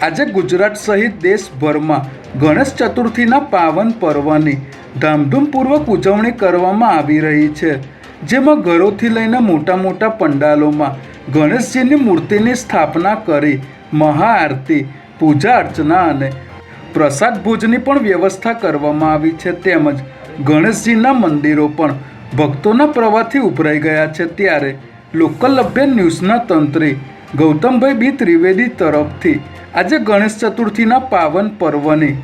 આજે ગુજરાત સહિત દેશભરમાં ગણેશ ચતુર્થીના પાવન પર્વની ધામધૂમપૂર્વક ઉજવણી કરવામાં આવી રહી છે, જેમાં ઘરોથી લઈને મોટા મોટા પંડાલોમાં ગણેશજીની મૂર્તિની સ્થાપના કરી મહાઆરતી, પૂજા અર્ચના અને પ્રસાદ ભોજની પણ વ્યવસ્થા કરવામાં આવી છે. તેમજ ગણેશજીના મંદિરો પણ ભક્તોના પ્રવાહથી ઉભરાઈ ગયા છે. ત્યારે લોકલ લભ્ય ન્યૂઝના તંત્રી ગૌતમભાઈ બી ત્રિવેદી તરફથી આજે ગણેશ ચતુર્થીના પાવન પર્વની.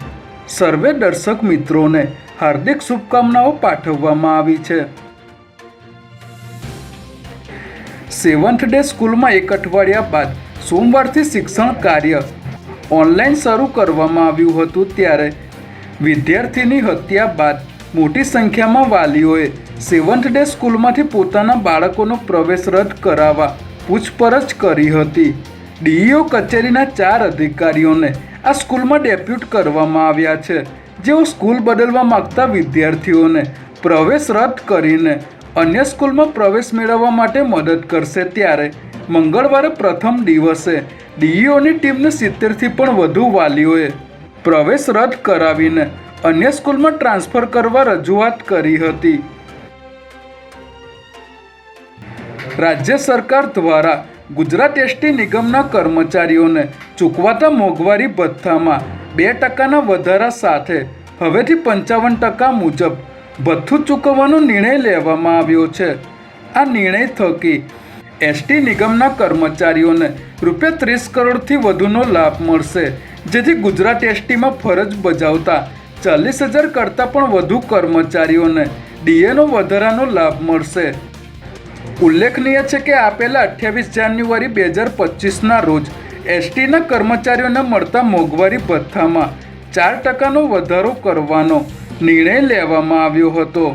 સર્વે દર્શક મિત્રોને હાર્દિક શુભકામનાઓ પાઠવવામાં આવી છે. સેવન્થ ડે સ્કૂલમાં એક અઠવાડિયા બાદ સોમવારથી શિક્ષણ કાર્ય ઓનલાઈન શરૂ કરવામાં આવ્યું હતું ત્યારે વિદ્યાર્થીની હત્યા બાદ મોટી સંખ્યામાં વાલીઓએ સેવન્થ ડે સ્કૂલમાંથી પોતાના બાળકોનો પ્રવેશ રદ કરાવવા પૂછપરછ કરી હતી. ડીઈઓ કચેરીના ચાર અધિકારીઓને આ સ્કૂલમાં ડેપ્યુટ કરવામાં આવ્યા છે, જેઓ સ્કૂલ બદલવા માગતા વિદ્યાર્થીઓને પ્રવેશ રદ કરીને અન્ય સ્કૂલમાં પ્રવેશ મેળવવા માટે મદદ કરશે ત્યારે મંગળવારે પ્રથમ દિવસે ડીઈઓની ટીમને સિત્તેરથી પણ વધુ વાલીઓએ પ્રવેશ રદ કરાવીને અન્ય સ્કૂલમાં ટ્રાન્સફર કરવા રજૂઆત કરી હતી. રાજ્ય સરકાર દ્વારા ગુજરાત એસટી નિગમના કર્મચારીઓને ચૂકવાતા મોંઘવારી ભથ્થામાં બે ટકાના વધારા સાથે હવેથી પંચાવન ટકા મુજબ ભથ્થું ચૂકવવાનો નિર્ણય લેવામાં આવ્યો છે. આ નિર્ણય થકી એસટી નિગમના કર્મચારીઓને રૂપિયા ત્રીસ કરોડથી વધુનો લાભ મળશે, જેથી ગુજરાત એસટીમાં ફરજ બજાવતા ચાલીસ હજાર કરતાં પણ વધુ કર્મચારીઓને ડીએનો વધારાનો લાભ મળશે. ઉલ્લેખનીય છે કે આપેલા અઠ્યાવીસ જાન્યુઆરી બે હજાર પચીસના રોજ એસટીના કર્મચારીઓને મળતા મોંઘવારી ભથ્થામાં ચાર ટકાનો વધારો કરવાનો નિર્ણય લેવામાં આવ્યો હતો.